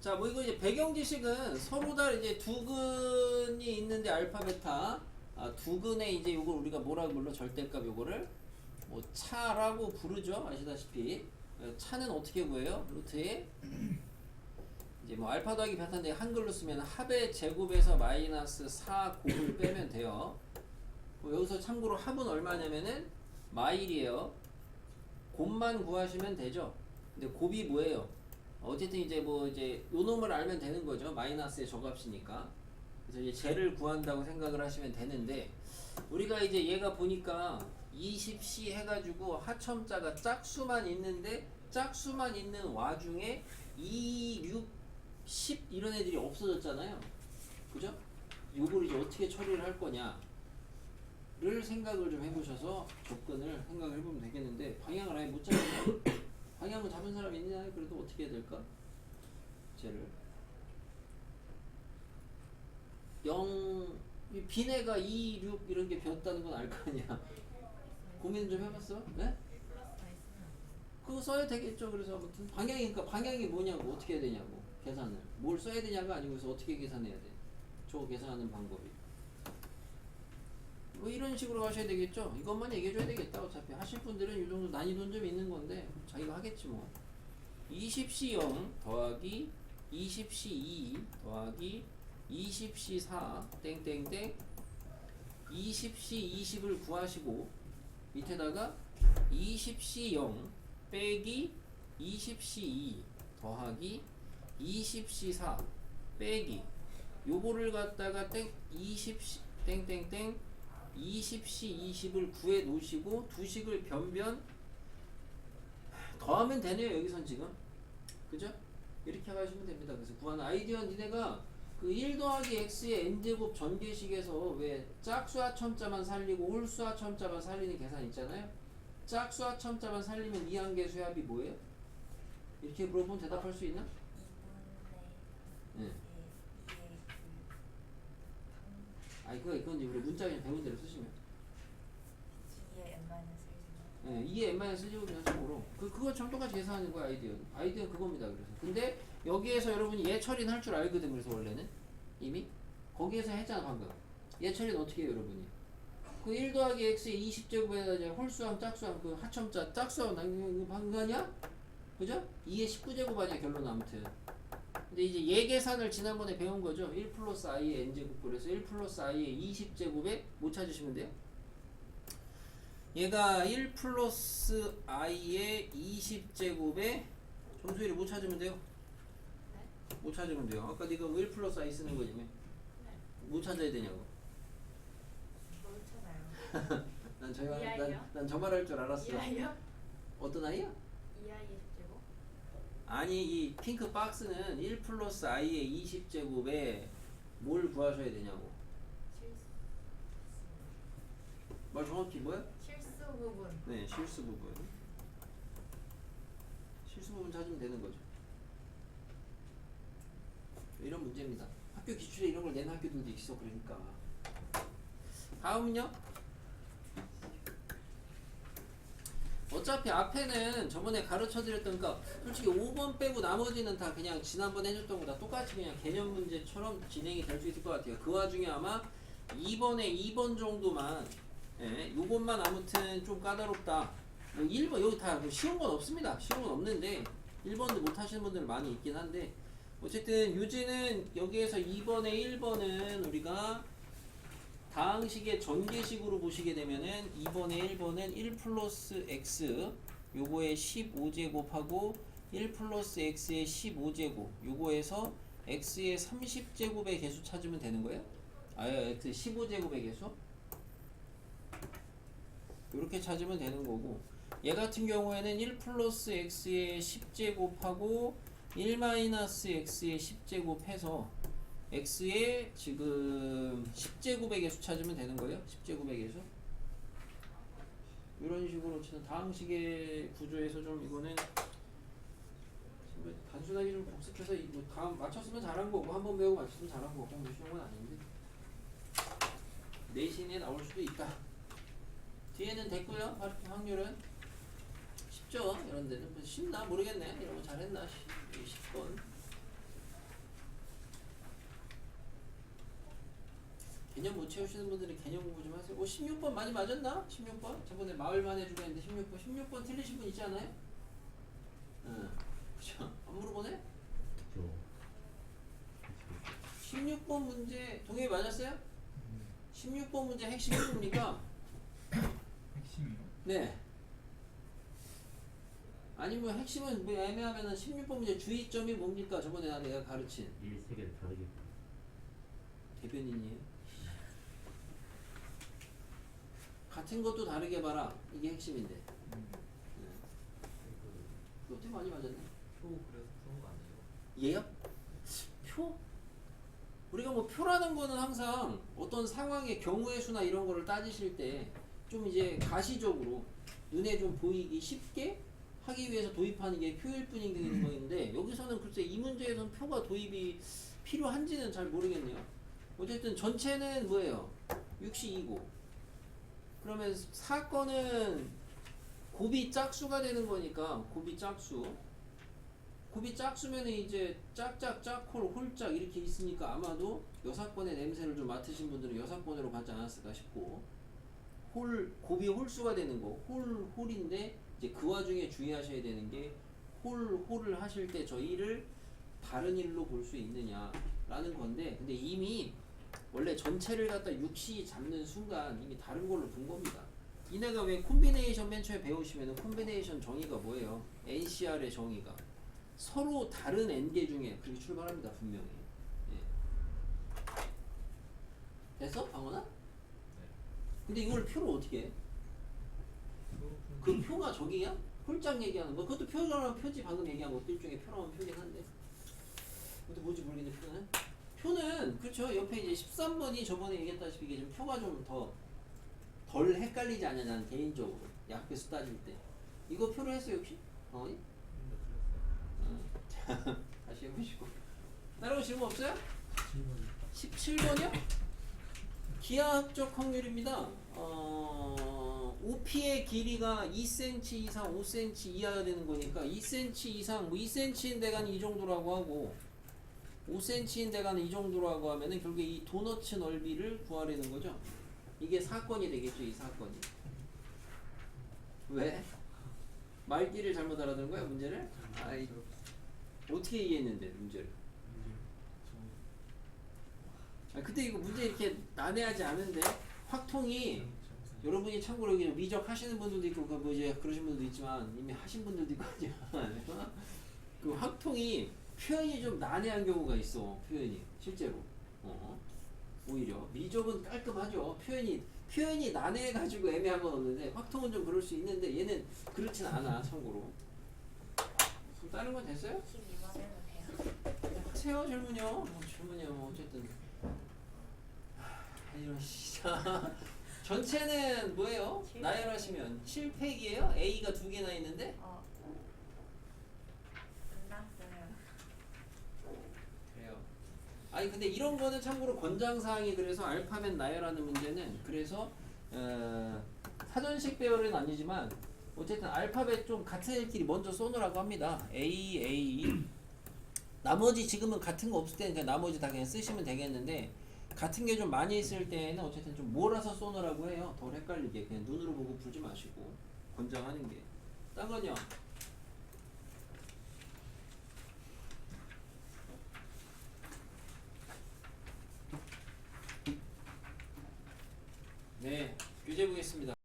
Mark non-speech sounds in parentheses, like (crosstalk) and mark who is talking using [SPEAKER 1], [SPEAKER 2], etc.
[SPEAKER 1] 자, 뭐 이거 이제 배경 지식은 서로 다 이제 두근이 있는데 알파 베타 아, 두근에 이제 요걸 우리가 뭐라고 불러? 절대값 요거를? 뭐 차라고 부르죠 아시다시피. 어, 차는 어떻게 구해요? 루트에 이제 뭐 알파 더하기 베타인데 한글로 쓰면 합의 제곱에서 마이너스 4 곱을 빼면 돼요. 뭐 여기서 참고로 합은 얼마냐면은 마일이에요. 곱만 구하시면 되죠. 근데 곱이 뭐예요 어쨌든 이제 뭐 이제 요 놈을 알면 되는 거죠. 마이너스의 저값이니까. 그래서 이제 쟤를 구한다고 생각을 하시면 되는데 우리가 이제 얘가 보니까 20C 해가지고 하첨자가 짝수만 있는데 짝수만 있는 와중에 2, 6, 10 이런 애들이 없어졌잖아요. 그죠? 요걸 이제 어떻게 처리를 할 거냐를 생각을 좀 해보셔서 접근을 생각을 해보면 되겠는데 방향을 아예 못 잡으 면 방향을 잡은 사람 있냐? 그래도 어떻게 해야 될까? 쟤를 0이 비내가 2, 6 이런 게 비었다는 건 알 거 아니야. 고민 좀 해봤어? 네? 그거 써야 되겠죠. 그래서 아무튼 방향이니까 방향이 뭐냐고 어떻게 해야 되냐고 계산을 뭘 써야 되냐가 아니고 그래서 어떻게 계산해야 돼. 저거 계산하는 방법이. 뭐 이런 식으로 하셔야 되겠죠. 이것만 얘기해 줘야 되겠다. 어차피 하실 분들은 이 정도 난이도는 좀 있는 건데 자기가 하겠지 뭐. 20C 0 더하기 20C 2 더하기 20C 4 땡땡땡 20C 20을 구하시고 밑에다가 20C 0 빼기 20C 2 더하기 20C 4 빼기 요거를 갖다가 땡 20C 땡땡땡 20C 20을 구해 놓으시고 두식을 변변 더하면 되네요 여기선 지금 그죠? 이렇게 가시면 됩니다 그래서 구하는 아이디어는 니네가 그 1 더하기 x의 n제곱 전개식에서 왜 짝수와 첨자만 살리고 홀수와 첨자만 살리는 계산 있잖아요 짝수와 첨자만 살리면 이항계수의 합이 뭐예요? 이렇게 물어보면 대답할 수 있나? 아니 그거 이건 이제 우리 문자 그냥 배운 대로 쓰시면 예, 2의 n-1 제곱 그냥 참고로. 그 그거 참 똑같이 계산하는 거야 아이디어 아이디어 그겁니다 그래서. 근데 여기에서 여러분이 얘 처리는 할 줄 알거든 그래서 원래는. 이미? 거기에서 했잖아 방금. 얘 처리는 어떻게 해요 여러분이? 그 1 더하기 x의 20제곱에다 이제 홀수함 짝수함 그 하첨자 짝수함 남기는 거 방금 아니야? 그죠? 2의 19제곱 아니야 결론 아무튼 근데 이제 얘 계산을 지난번에 배운 거죠 1 플러스 i의 n제곱 그래서 1 플러스 i의 20제곱에 못 찾으시면 돼요 얘가 1 플러스 i의 20제곱에 정수위를 못 찾으면 돼요? 못 찾으면 돼요. 아까 네가 1 플러스 i 쓰는 거지. 못 찾아야 되냐고. (laughs) 난 저,
[SPEAKER 2] 이
[SPEAKER 1] 난,
[SPEAKER 2] 아이요?
[SPEAKER 1] 난저 말할 줄 알았어.
[SPEAKER 2] 이하요?
[SPEAKER 1] 어떤 아이야?
[SPEAKER 2] 이하의 제곱?
[SPEAKER 1] 아니 이 핑크 박스는 1 플러스 i의 20제곱에 뭘 구하셔야 되냐고. 말 정확히 뭐야?
[SPEAKER 2] 실수 부분
[SPEAKER 1] 네, 실수 부분. 실수 부분 찾으면 되는 거죠. 이런 문제입니다. 학교 기출에 이런 걸 내는 학교들도 있어 그러니까. 다음은요. 어차피 앞에는 저번에 가르쳐 드렸던 거 솔직히 5번 빼고 나머지는 다 그냥 지난번 해줬던 거다 똑같이 그냥 개념 문제처럼 진행이 될 수 있을 것 같아요. 그 와중에 아마 2번에 2번 정도만 예, 요것만 아무튼 좀 까다롭다. 뭐 1번 여기 다뭐 쉬운 건 없습니다. 쉬운 건 없는데 1번도 못 하시는 분들 많이 있긴 한데 어쨌든 유지는 여기에서 2번에 1번은 우리가 다항식의 전개식으로 보시게 되면은 2번에 1번은 1 플러스 x 요거의 15제곱하고 1 플러스 x의 15제곱 요거에서 x의 30제곱의 개수 찾으면 되는 거예요? 아, x 15제곱의 개수? 이렇게 찾으면 되는 거고 얘 같은 경우에는 1 플러스 x의 10제곱하고 1 마이너스 x의 10제곱 해서 x의 지금 10제곱의 개수 찾으면 되는 거예요 10제곱의 개수 이런 식으로 치는 다항식의 구조에서 좀 이거는 뭐 단순하게 좀 복습해서 이- 뭐 다음 맞췄으면 잘한 거고 한 번 배우고 맞췄으면 잘한 거고 뭐 쉬운 건 아닌데 내신에 나올 수도 있다 뒤에는 됐고요. 확률은 쉽죠. 이런 데는 뭐 쉽나 모르겠네. 이런 거 잘했나 10번. 개념 못 채우시는 분들은 개념 공부 좀 하세요. 어, 16번 많이 맞았나? 16번? 저번에 마을만 해주고 했는데 16번. 16번 틀리신 분 있지 않아요? 응. 그죠? 안 물어보네?
[SPEAKER 3] 저
[SPEAKER 1] 16번 문제 동의해 맞았어요? 16번 문제 핵심이 뭡니까?
[SPEAKER 4] 핵심이요?
[SPEAKER 1] 네. 아니면 핵심은 뭐 애매하면은 16번 문제 주의점이 뭡니까? 저번에 나 내가 가르친
[SPEAKER 3] 일 세계를 다르게
[SPEAKER 1] 대변인이에요. 같은 것도 다르게 봐라. 이게 핵심인데.
[SPEAKER 4] 음.
[SPEAKER 1] 네. 어떻게 많이 맞았네.
[SPEAKER 5] 표 그래서 그런 거 아니에요?
[SPEAKER 1] 얘요? 표? 우리가 뭐 표라는 거는 항상 어떤 상황의 경우의 수나 이런 거를 따지실 때 좀 이제 가시적으로 눈에 좀 보이기 쉽게 하기 위해서 도입하는 게 표일 뿐인 거인데 여기서는 글쎄 이 문제에서는 표가 도입이 필요한지는 잘 모르겠네요. 어쨌든 전체는 뭐예요? 6시2고 그러면 사건은 곱이 짝수가 되는 거니까 곱이 짝수. 곱이 짝수면 이제 짝짝 짝홀 홀짝 이렇게 있으니까 아마도 여사건의 냄새를 좀 맡으신 분들은 여사건으로 가지 않았을까 싶고. 홀 곱이 홀수가 되는 거. 홀 홀인데 이제 그 와중에 주의하셔야 되는 게 홀 홀을 하실 때 저희를 다른 일로 볼 수 있느냐라는 건데 근데 이미 원래 전체를 갖다 육시 잡는 순간 이미 다른 걸로 본 겁니다. 이내가 왜 콤비네이션 맨 처음에 배우시면은 콤비네이션 정의가 뭐예요? NCR의 정의가 서로 다른 n개 중에 그렇게 출발합니다 분명히. 예. 됐어, 방원아?
[SPEAKER 5] 네.
[SPEAKER 1] 근데 이걸 표로 어떻게 해? 표그 표가 저기야? 홀짝 얘기하는 거? 그것도 표라면 표지 방금 얘기한 것도 일종의 표라면 표긴 한데 근데 뭔지 모르겠는데 표는? 표는 그렇죠 옆에 이제 13번이 저번에 얘기했다시피 이게 좀 표가 좀 더 덜 헷갈리지 않냐 나는 개인적으로 약배수 따질 때 이거 표로 했어요 혹시? 어?
[SPEAKER 5] 틀렸어요.
[SPEAKER 1] 자 (laughs) 다시 해보시고 거 질문 없어요? 17번이요? 기하학적 확률입니다. 어, OP의 길이가 2cm 이상 5cm 이하가 되는 거니까 2cm 이상 뭐 2cm인 데가는 이 정도라고 하고 5cm인 데가는 이 정도라고 하면은 결국에 이 도너츠 넓이를 구하려는 거죠. 이게 사건이 되겠죠, 이 사건이. 왜? 말귀를 잘못 알아들은 거야, 문제를? 아이, 어떻게 이해했는데, 문제를? 아, 근데 이거 문제 이렇게 난해하지 않은데 확통이 여러분이 참고로 여기 미적 하시는 분들도 있고 그뭐 이제 그러신 분들도 있지만 이미 하신 분들도 있고 하지만 (laughs) 그 확통이 표현이 좀 난해한 경우가 있어 표현이 실제로 어 오히려 미적은 깔끔하죠 표현이 표현이 난해해가지고 애매한 건 없는데 확통은 좀 그럴 수 있는데 얘는 그렇진 않아 참고로 그럼 다른 건 됐어요?
[SPEAKER 2] 12번 해도 돼요.
[SPEAKER 1] 하세요 질문이요. 뭐 질문이요. 뭐 어쨌든 하, 이런 시자 (laughs) 전체는 뭐예요?
[SPEAKER 2] 칠.
[SPEAKER 1] 나열하시면 7팩이에요. A가 두 개나 있는데
[SPEAKER 2] 어. 끝났어요.
[SPEAKER 1] 그래요. 아니 근데 이런 거는 참고로 권장 사항이 그래서 알파벳 나열하는 문제는 그래서 어, 사전식 배열은 아니지만 어쨌든 알파벳 좀 같은 애끼리 먼저 쏘느라고 합니다. A A 나머지 지금은 같은 거 없을 때는 그냥 나머지 다 그냥 쓰시면 되겠는데 같은 게 좀 많이 있을 때는 어쨌든 좀 몰아서 쏘느라고 해요. 덜 헷갈리게 그냥 눈으로 보고 풀지 마시고 권장하는 게. 딴 건요. 네, 교재 보겠습니다.